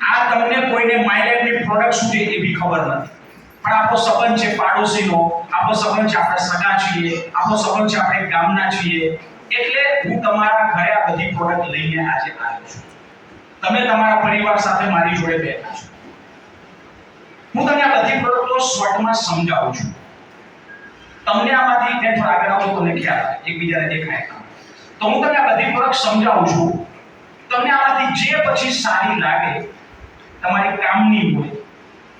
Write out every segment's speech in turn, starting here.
આ તમને કોઈને માઇલેજની પ્રોડક્ટ શું છે એવી ખબર નથી. પણ આપણો સંબંધ છે પાડોશીનો, આપણો સંબંધ છે આપણે સગા છીએ, આપણો સંબંધ છે આપણે ગામના છીએ, એટલે હું તમારા ઘરે આ બધી પ્રોડક્ટ લઈને આજે આવ્યો છું. તમે તમારા પરિવાર સાથે મારી જોડે બેઠા છો. હું તમને આ બધી પ્રોડક્ટો શોર્ટમાં સમજાવું છું. તમને આમાંથી મેં થોડા આગળ આવો તમને ખ્યાલ આવે, એકબીજાને દેખાય. તો હું તમને આ બધી પ્રોડક્ટ સમજાવું છું. તમને આમાંથી જે પછી સારી લાગે તમારી કામની હોય,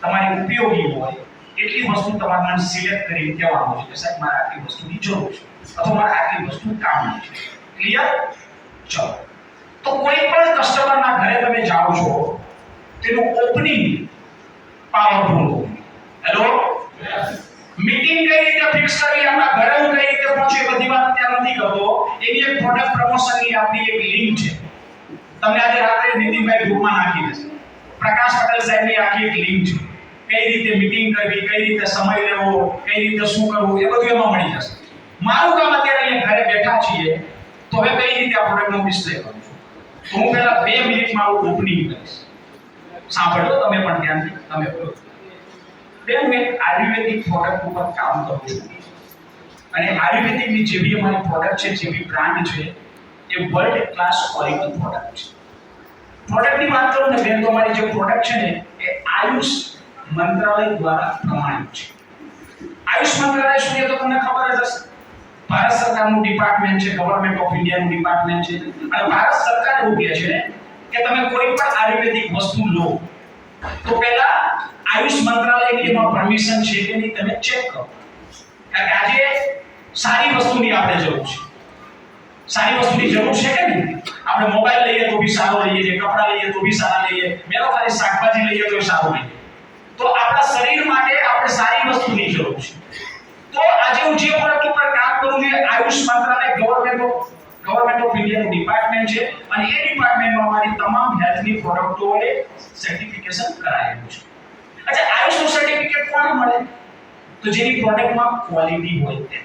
તમારી ઉપયોગી હોય, એટલી વસ્તુ તમારા મને સિલેક્ટ કરી કહેવાનું છે કે સાહેબ, મારે આટલી વસ્તુની જરૂર છે. અથવા મારે આટલી વસ્તુ કામની છે. ક્લિયર ચલો. તો કોઈ પણ કસ્ટમરના ઘરે તમે જાઓ છો, તેનું ઓપનિંગ પાવરફુલ હેલો મીટિંગ કઈ રીતે ફિક્સ કરી, આપણા ઘરે હું કઈ રીતે પહોંચે બધી વાત ત્યાં નથી કરતો. એની એક પ્રોડક્ટ પ્રમોશનની આપણી એક લિંક છે. તમને આજે રાત્રે નીતિનભાઈ ગ્રુપમાં નાખી દેશે. પ્રકાશ પટેલ સાહેબની આખી એક લિંક છે. કઈ રીતે મીટિંગ કરવી, કઈ રીતે સમય લેવો, કઈ રીતે શું કરવું, એ બધું એમાં મળી જશે. મારું કામ અત્યારે અહીંયા ઘરે બેઠા છીએ, તો હવે કઈ રીતે આ પ્રોડક્ટનો ડિસ્પ્લે કરું તો હું પહેલા બે મિનિટ મારું ઓપનિંગ કરીશ. સાંભળો તમે પણ ધ્યાનથી, તમે બોલો બેન હું એક આયુર્વેદિક પ્રોડક્ટ ઉપર કામ કરું છું. અને આયુર્વેદિકની જેવી બી અમારી પ્રોડક્ટ છે જેવી બી બ્રાન્ડ છે, એ વર્લ્ડ ક્લાસ ક્વોલિટી પ્રોડક્ટ છે. પ્રોડક્ટની વાત કરું ને, બેન, તો અમારી જે પ્રોડક્ટ છે ને, એ આયુષ મંત્રાલય દ્વારા પ્રમાણિત છે. આયુષ મંત્રાલય શું છે તો તમને ખબર જ હશે. ભારત સરકારનું ડિપાર્ટમેન્ટ છે ગવર્મેન્ટ ઓફ ઇન્ડિયાનું ડિપાર્ટમેન્ટ છે. અને ભારત સરકાર એવું કહે છે કે તમે કોઈ પણ આયુર્વેદિક વસ્તુ લો, તો પહેલા આયુષ મંત્રાલયની એમાં પરમિશન છે કે નહીં, તમે ચેક કરો. કારણ કે આજે સારી વસ્તુની આપણે જરૂર છે. સારી વસ્તુની જરૂર છે કે નહીં આપણે મોબાઈલ લઈએ તો બી સારો લઈએ છે કપડાં લઈએ તો બી સારા લઈએ મેલો ખાલી શાકભાજી લઈએ તો સારું લઈએ તો આપણા શરીર માટે આપણે સારી વસ્તુની જરૂર છે. તો આજે હું જે પ્રોડક્ટ ઉપર કામ કરું છું એ આયુષ મંત્રાલય ગવર્મેન્ટ ઓફ ગવર્મેન્ટ ઓફ ઇન્ડિયાનું ડિપાર્ટમેન્ટ છે અને એ ડિપાર્ટમેન્ટમાં અમારી તમામ હેલ્થની પ્રોડક્ટોએ સર્ટિફિકેશન કરાયેલું છે. અચ્છા આયુષનું સર્ટિફિકેટ કોને મળે? તો જેની પ્રોડક્ટમાં ક્વોલિટી હોય તે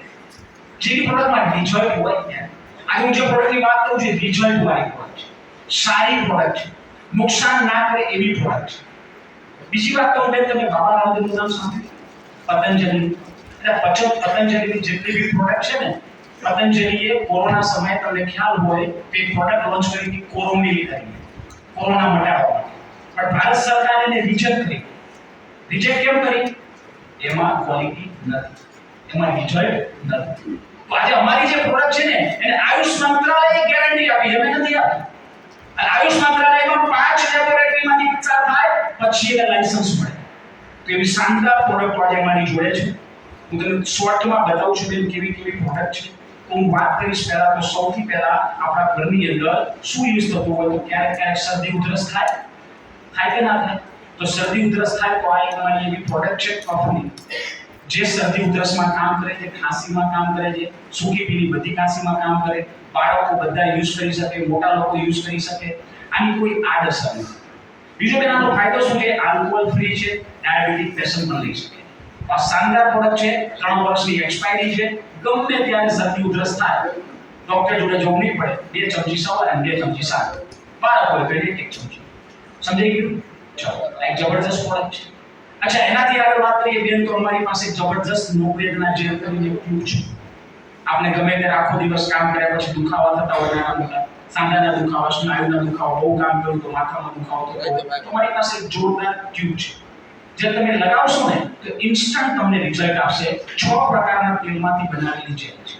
જેની પ્રોડક્ટમાં રિઝલ્ટ હોય તે આજે હું જે પ્રોડક્ટની વાત કરું છું રિઝલ્ટ વાળી પ્રોડક્ટ છે. સારી પ્રોડક્ટ છે. નુકસાન ના કરે એવી પ્રોડક્ટ છે. બીજી વાત કહું બેન તમે બાબા રામદેવનું નામ સાંભળ્યું? પતંજલિ. એટલે પચત પતંજલિની જેટલી બી પ્રોડક્ટ છે ને, પતંજલિએ કોરોના સમયે તમને ખ્યાલ હોય તે પ્રોડક્ટ લોન્ચ કરી હતી કોરોમિલી કરીને કોરોના મટાડવા માટે. પણ ભારત સરકારે એને રિજેક્ટ કરી. રિજેક્ટ કેમ કરી? એમાં ક્વોલિટી નથી. એમાં રિઝલ્ટ નથી. આજે અમારી જે પ્રોડક્ટ છે ને, એને આયુષ મંત્રાલયે ગેરંટી આપી અમે નથી આપી. અને આયુષ મંત્રાલયમાં પાંચ લેબોરેટરીમાંથી પસાર થાય, પછી એને લાયસન્સ મળે. તો એવી શાનદાર પ્રોડક્ટ આજે અમારી જોડે છે. હું તમને શોર્ટમાં બતાવું છું બેન કેવી કેવી પ્રોડક્ટ છે. હું વાત કરીશ પહેલા તો સૌથી પહેલા આપણા ઘરની અંદર શું યુઝ થતું હોય તો ક્યારેક ક્યારેક શરદી ઉધરસ થાય. થાય કે ના થાય? તો શરદી ઉધરસ થાય તો આ એક અમારી એવી પ્રોડક્ટ છે કફની જે શરદી ઉધરસમાં કામ કરે છે, ખાંસીમાં કામ કરે છે, સૂકી પીલી બધી ખાંસીમાં કામ કરે, બાળકો બધા યુઝ કરી શકે, મોટા લોકો યુઝ કરી શકે, આની કોઈ આડઅસર નથી. બીજો બેન આનો ફાયદો શું છે? આલ્કોહોલ ફ્રી છે ડાયાબિટીક પેશન્ટ પણ લઈ શકે આ શાનદાર પ્રોડક્ટ છે, ત્રણ વર્ષની એક્સપાયરી છે, ગમે ત્યારે શરદી ઉધરસ થાય ડોક્ટર જોડે જવું નહીં પડે, બે ચમચી સવારે અને બે ચમચી સાંજે. બાળકો એટલે એક ચમચી. સમજાઈ ગયું? ચલો, આ એક જબરદસ્ત પ્રોડક્ટ છે. અચ્છા, એનાથી આગળ વાત કરીએ, બેન, તો અમારી પાસે જબરજસ્ત નોવેદના જે કરીને ક્યુ છે. આપણે ગમે તે આખો દિવસ કામ કર્યા પછી દુખાવા થતા હોય, નાના મોટા, સાંધાના દુખાવા, સ્નાયુના દુખાવા, બહુ કામ કર્યું તો માથામાં દુખાવો તો અમારી પાસે જોરદાર ક્યુ છે. જે તમે લગાવશો ને, તો ઇન્સ્ટન્ટ તમને રિઝલ્ટ આવશે છ પ્રકારના તેલમાંથી બનાવેલી જેલ છે.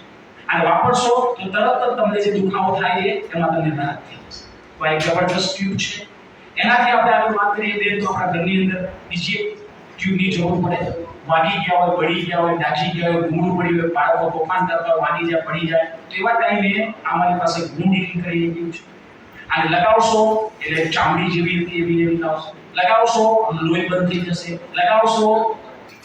અને વાપરશો તો તરત જ તમને જે દુખાવો થાય છે, એમાં તમને રાહત થઈ જશે. તો આ એક જબરજસ્ત ક્યુ છે. એનાથી આપણે આગળ વાત કરીએ, બેન, તો આપણા ઘરની અંદર બીજી એક ટ્યુબની જરૂર પડે. વાગી ગયા હોય બળી ગયા હોય દાજી ગયા હોય, ગુંડ પડી હોય, બાળકો તોફાન કરતા હોય, વાગી જાય, પડી જાય, તો એવા ટાઈમે અમારી પાસે ગુણ ડીલિંગ કરીને ટ્યુબ છે? અને લગાવશો, એટલે ચામડી જેવી હતી, એવી એવી લાવશો લગાવશો, લોહી બંધ થઈ જશે. લગાવશો,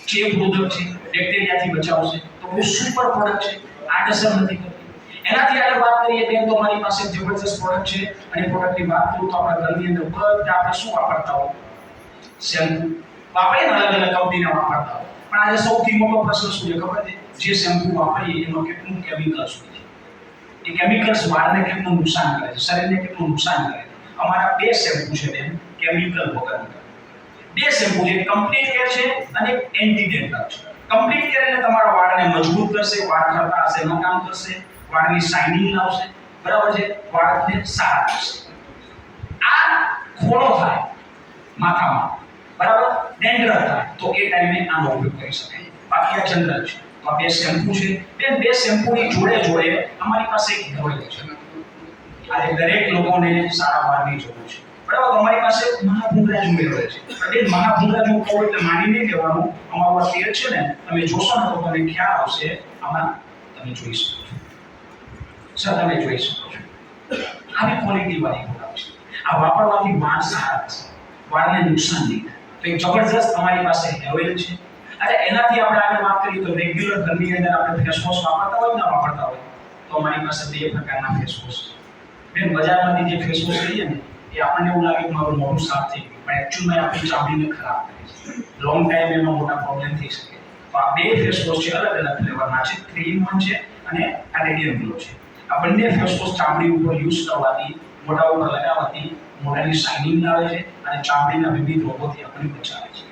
ચેપ રોધક છે, બેક્ટેરિયાથી બચાવશે. તો બહુ સુપર પ્રોડક્ટ છે. આ અસર નથી કરતી. એનાથી આગળ વાત કરીએ, બેન, તો અમારી પાસે જબરદસ્ત પ્રોડક્ટ છે. અને પ્રોડક્ટની વાત કરું તો આપણા ઘરની અંદર બધા આપણે શું વાપરતા હોય શેમ્પુ ને અલગ અલગ કંપનીના વાપરતા પણ આજે સૌથી મોટો પ્રશ્ન શું છે ખબર છે? જે શેમ્પુ વાપરીએ, એમાં કેટલું કેમિકલ્સ હોય છે? એ કેમિકલ્સ વાળને કેટલું નુકસાન કરે છે? શરીરને કેટલું નુકસાન કરે છે? અમારા બે શેમ્પુ છે બેન કેમિકલ વગર બે શેમ્પુ છે કમ્પ્લીટ કેર છે અને એન્ટી ડેન્ડ્રફ છે. કમ્પ્લીટ કેર એટલે તમારા વાળને મજબૂત કરશે, વાળ ખરતા હશે, ન કામ કરશે, વાળની શાઇનિંગ લાવશે, બરાબર છે? વાળને સારા કરશે આ ખોડો થાય માથામાં. બરાબર? ડેન્ડ્રફ થાય તો એ ટાઈમે આનો ઉપયોગ કરી શકાય બાકી આ જનરલ છે. તો આ બે શેમ્પુ છે. બે બે શેમ્પુની જોડે જોડે અમારી પાસે એક દવાઈ છે. આજે દરેક લોકોને સારા વાળની જરૂર છે. બરાબર? અમારી પાસે મહાભૂંગરા ઉમેરો છે. એટલે મહાભૂંગરા જો કહો એટલે માની નહીં લેવાનું અમારું આ તેલ છે ને, તમે જોશો ને તો તમને ખ્યાલ આવશે, આમાં તમે જોઈ શકો છો. સર, તમે જોઈ શકો છો. આવી ક્વોલિટી વાળી પ્રોડક્ટ છે. આ વાપરવાથી વાળ સારા થશે. વાળને નુકસાન નહીં થાય. તો એક જબરજસ્ત તમારી પાસે અવેલેબલ છે. અને એનાથી આપણે આગળ વાત કરીએ તો રેગ્યુલર ઘરની અંદર આપણે ફેસ વોશ વાપરતા હોય ના વાપરતા હોય? તો અમારી પાસે બે પ્રકારના ફેસ વોશ છે. મેં બજારમાંથી જે ફેસ વોશ લઈએ ને, એ આપણને એવું લાગે કે મારું મોઢું સાફ થઈ ગયું, પણ એકચ્યુઅલમાં આપણી ચામડીને ખરાબ કરે છે. લોંગ ટાઈમ એમાં મોટા પ્રોબ્લેમ થઈ શકે. તો આ બે ફેસ વોશ છે, અલગ અલગ ફ્લેવરના છે. ઇન વન છે અને આ રેડિયમ ગ્લો છે. આ બંને ફેસ વોશ ચામડી ઉપર યુઝ કરવાથી મોઢા ઉપર લગાવવાથી મોઢાની શાઇનિંગ આવે છે અને ચામડીના વિવિધ રોગોથી આપણી બચાવે છે.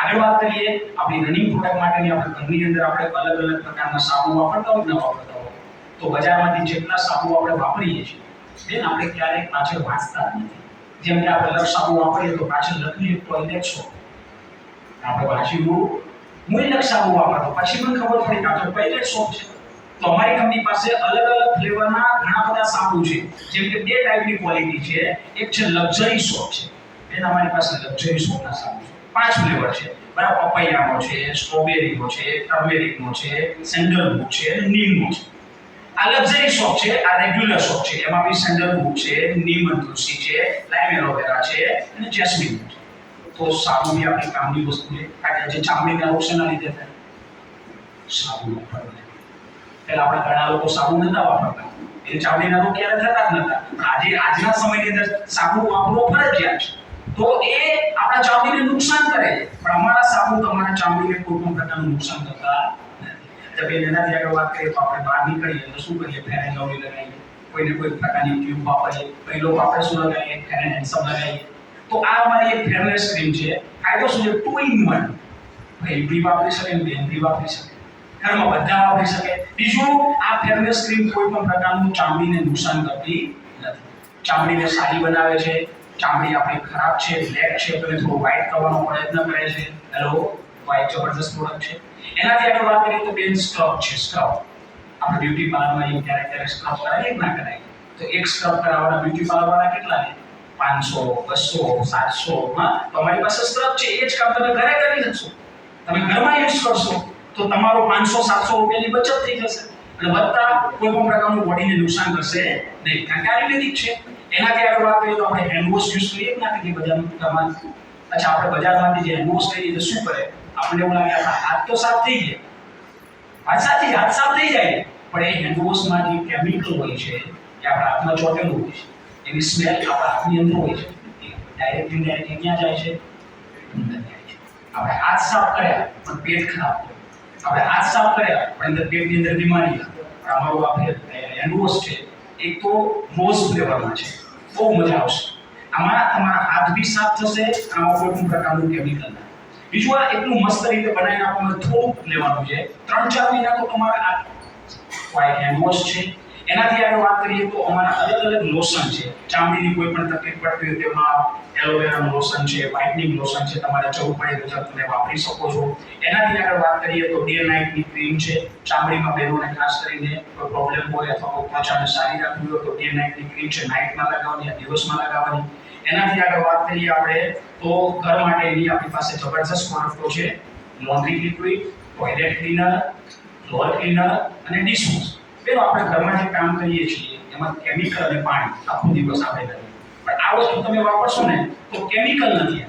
આગળ વાત કરીએ આપણી રનિંગ પ્રોડક્ટ માટેની. આપણે ઘરની અંદર આપણે અલગ અલગ પ્રકારના સાબુ વાપરતા હોય ન વાપરતા હોય, તો બજારમાંથી જેટલા સાબુ આપણે વાપરીએ છીએ, બેન આપણે ક્યારેક પાછળ વાંચતા નથી. જેમ કે આપણે લક્ષ સાબુ વાપરીએ તો પાછળ લખીએ, ટોયલેટ સો આપણે વાંચ્યું હું લક્ષ સાબુ વાપરતો પછી મને ખબર પડી કે આપણે તો ટોયલેટ સોપ છે. તો અમારી કંપની પાસે અલગ અલગ ફ્લેવરના ઘણા બધા સાબુ છે. જેમ કે બે ટાઈપની ક્વોલિટી છે. એક છે લક્ઝરી સોપ છે. એના અમારી પાસે લક્ઝરી સોપના સાબુ છે. પાંચ ફ્લેવર છે. બરાબર, પપૈયાનો છે સ્ટ્રોબેરીનો છે ટર્મેરિકનો છે સેન્ડલવુડ છે, અને નીમનો છે. આ લક્ઝરી શોપ છે, આ રેગ્યુલર શોપ છે. એમાં બી સેન્ડલવુડ છે નીમ તુલસી છે લાઈમ એલોવેરા છે, અને જેસ્મિન છે. તો સાબુ બી આપણી કામની વસ્તુ છે. કારણ કે જે ચામડીના રોગ શેના લીધે થાય. સાબુ વાપરવા પહેલા આપણા ઘણા લોકો સાબુ નતા વાપરતા. એ ચામડીના રોગ ક્યારે થતા જ નતા. આજે, આજના સમયની અંદર સાબુ વાપરવો ફરજિયાત છે. તો એ આપણા ચામડીને નુકસાન કરે પણ અમારા સાબુ તમારા ચામડીને કોઈ પણ પ્રકારનું નુકસાન કરતા નથી. બેન, એનાથી આગળ વાત કરીએ તો આપણે બહાર નીકળીએ તો શું કરીએ? ફેરેન લવલી લગાવીએ. કોઈને કોઈ પ્રકારની ટ્યુબ વાપરીએ. કઈ લોકો આપણે શું લગાવીએ? ફેર એન્ડ હેન્ડસમ લગાવીએ. તો આ અમારી એક ફેરનેસ ક્રીમ છે. ફાયદો શું છે? Two in one. ભાઈ બી વાપરી શકે બેન બી વાપરી શકે. ઘરમાં બધા થઈ શકે. બીજું, આ ફેરનેસ ક્રીમ કોઈ પણ પ્રકારનું ચામડીને નુકસાન કરતી નથી. ચામડીને સારી બનાવે છે, ચામડી આપણી ખરાબ છે બ્લેક છે તો એને થોડું વ્હાઇટ કરવાનો પ્રયત્ન કરે છે. હેલો વ્હાઇટ જબરદસ્ત પ્રોડક્ટ છે. એનાથી આગળ વાત કરીએ તો બેન સ્ક્રબ છે સ્ક્રબ આપણે બ્યુટી પાર્લરમાં ક્યારેક ક્યારેક સ્ક્રબ કરાવીએ ના કરાવીએ. તો એક સ્ક્રબ કરાવવાના બ્યુટી પાર્લરવાળા કેટલા છે? પાંચસો, બસો, સાતસો હા તો પાસે સ્ક્રબ છે, એ જ કામ તમે ઘરે કરી શકશો. તમે ઘરમાં યુઝ કરશો. તો તમારો પાંચસો, સાતસો રૂપિયાની બચત થઈ જશે. અને વધતા કોઈ પણ પ્રકારનું બોડીને નુકસાન કરશે નહીં. કારણ કે આયુર્વેદિક છે. એનાથી આગળ વાત કરીએ તો આપણે હેન્ડવોશ યુઝ કરીએ ના કે બજારમાં? અચ્છા, આપણે બજારમાંથી જે હેન્ડવોશ કરીએ તો શું કરે? આપણને એવું લાગે, આપણા હાથ તો સાફ થઈ જાય હાથ સાચી હાથ સાફ થઈ જાય. પણ એ હેન્ડવોશમાં જે કેમિકલ હોય છે, એ આપણા હાથમાં ચોટેલું હોય છે. એની સ્મેલ આપણા હાથની અંદર હોય છે. ડાયરેક્ટ ઇન્ડાયરેક્ટ ક્યાં જાય છે? જાય છે. આપણે હાથ સાફ કર્યા, પણ પેટ ખરાબ આપણે હાથ સાફ કર્યા. પણ અંદર પેટની અંદર બીમારી. અમારું આપણે વોશ છે. એક તો રોઝ ફ્લેવરમાં છે. બહુ મજા આવશે. આમાં તમારા હાથ બી સાફ થશે આમાં કોઈ પ્રકારનું કેમિકલ ના. બીજું આ એટલું મસ્ત રીતે બનાવીને આપણને થોડુંક લેવાનું છે. ત્રણ ચાર મહિના તો તમારા આ કોઈ છે એનાથી આગળ વાત કરીએ તો અમારા અલગ અલગ લોશન છે. ચામડીની કોઈ પણ તકલીફ પડતી હોય તેમાં એલોવેરાનું લોશન છે વ્હાઇટનિંગ લોશન છે, તમારે જરૂર પડે તો તમે વાપરી શકો છો. એનાથી આગળ વાત કરીએ તો ડે નાઇટની ક્રીમ છે. ચામડીમાં બહેનોને ખાસ કરીને કોઈ પ્રોબ્લેમ હોય અથવા ત્વચાને સારી રાખવી હોય તો ડે નાઇટની ક્રીમ છે. નાઇટમાં લગાવવાની આ દિવસમાં લગાવવાની. એનાથી આગળ વાત કરીએ આપણે તો ઘર માટેની આપણી પાસે જબરજસ્ત પ્રોડક્ટો છે. Laundry liquid toilet cleaner floor cleaner અને ડિશવોશ પેલો આપણે ઘરમાં જે કામ કરીએ છીએ, એમાં કેમિકલ અને પાણી, આખો દિવસ આપણે કરીએ. પણ આ વસ્તુ તમે વાપરશો ને, તો કેમિકલ નથી.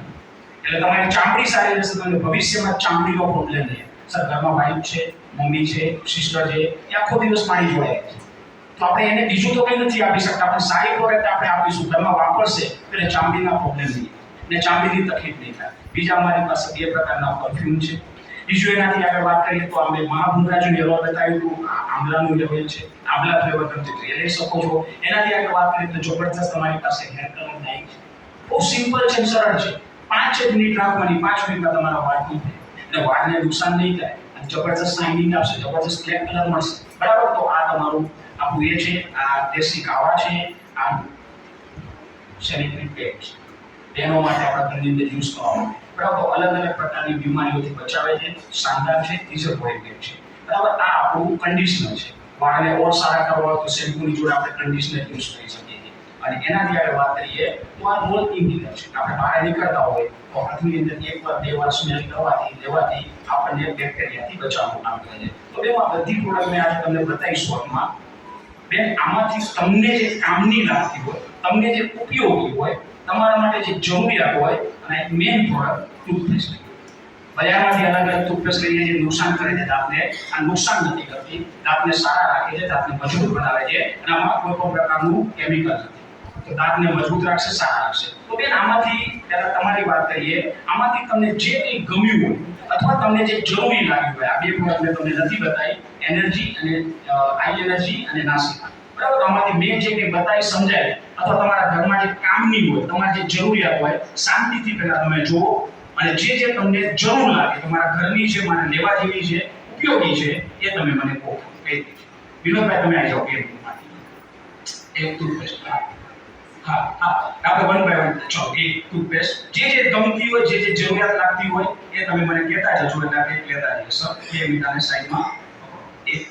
એટલે તમારી ચામડી સારી રહેશે તમને ભવિષ્યમાં ચામડીનો પ્રોબ્લેમ નહીં સર, ઘરમાં વાઈફ છે, મમ્મી છે સિસ્ટર છે, એ આખો દિવસ પાણી જોડાય. તો આપણે એને બીજું તો કંઈ નથી આપી શકતા, પણ સારી પ્રોડક્ટ આપણે આપીશું. ઘરમાં વાપરશે, એટલે ચામડીના પ્રોબ્લેમ નહીં. ને ચામડીની તકલીફ નહીં થાય. બીજા મારી પાસે બે પ્રકારના પરફ્યુમ છે. બીજું એનાથી આગળ વાત કરીએ તો અમે મહાભૂંગરાજનું લેવલ બતાવ્યું હતું. આ આમલાનું લેવલ છે. આમલા ફ્લેવર તમે લઈ શકો છો. એનાથી આગળ વાત કરીએ તો જબરજસ્ત તમારી પાસે હેર કલર ડાઈ બહુ સિમ્પલ છે સરળ છે. પાંચ જ મિનિટ રાખવાની, પાંચ મિનિટમાં તમારા વાળ નહીં અને વાળને નુકસાન નહીં થાય. અને જબરદસ્ત શાઇનિંગ આવશે જબરદસ્ત બ્લેક કલર મળશે. બરાબર? તો આ તમારું આપણું એ છે, આ દેશી કાવા છે, આ સેનિટરી પેટ છે તેનો માટે આપણા ઘરની અંદર યુઝ કરવામાં આવે. બરાબર? અલગ અલગ પ્રકારની બીમારીઓથી બચાવે છે શાનદાર છે ડિઝર્વોઇટેડ છે. બરાબર? આ આપણું કન્ડિશનર છે. વાળને ઓર સારા કરવા હોય તો શેમ્પૂની જોડે આપણે કન્ડિશનર યુઝ કરી શકીએ છીએ. અને એનાથી આપણે વાત કરીએ તો આ રોલ ઇન્ડિલર છે. આપણે બહાર નીકળતા હોય તો હાથની અંદર એક વાર, બે વાર સ્મેલ કરવાથી, લેવાથી આપણને બેક્ટેરિયાથી બચાવવાનું કામ કરે છે. તો બેમાં બધી પ્રોડક્ટ મેં આજે તમને બતાવીશ શોર્ટમાં બેન, આમાંથી તમને જે કામની લાગતી હોય, તમને જે ઉપયોગી હોય, તમારા માટે જે જરૂરિયાત હોય, અને મેઇન પ્રોડક્ટ ટૂથપેસ્ટ બજારમાંથી અલગ અલગ ટૂથપેસ્ટ લઈને જે નુકસાન કરે છે દાંતને, આ નુકસાન નથી કરતી. દાંતને સારા રાખે છે, દાંતને મજબૂત બનાવે છે, અને આમાં કોઈ પણ પ્રકારનું કેમિકલ નથી. તો દાંતને મજબૂત રાખશે, સારા રાખશે. તો બેન, આમાંથી પહેલાં તમારી વાત કરીએ. આમાંથી તમને જે કંઈ ગમ્યું હોય અથવા તમને જે જરૂરી લાગ્યું હોય, આ બે પ્રોડક્ટ મેં તમને નથી બતાવી એનર્જી અને આઈ એનર્જી અને નાસિકા. બરાબર? આમાંથી મેં જે કંઈ બતાવી સમજાય, અથવા તમારા ઘરમાં જે કામની હોય, તમારી જે જરૂરિયાત હોય, શાંતિથી પહેલાં તમે જુઓ, અને જે જે તમને જરૂર લાગે, તમારા ઘરની છે મારે લેવા જેવી છે ઉપયોગી છે, એ તમે મને કહો. વિનોદભાઈ, તમે આવી જાઓ એ એક ટૂથપેસ્ટ હા આપણે વન બાય વન એક ટૂથપેસ્ટ જે જે ગમતી હોય, જે જે જરૂરિયાત લાગતી હોય, એ તમે મને કહેતા જજો. એટલે આપણે લેતા જઈએ બે મિનિટ સાઈડમાં એક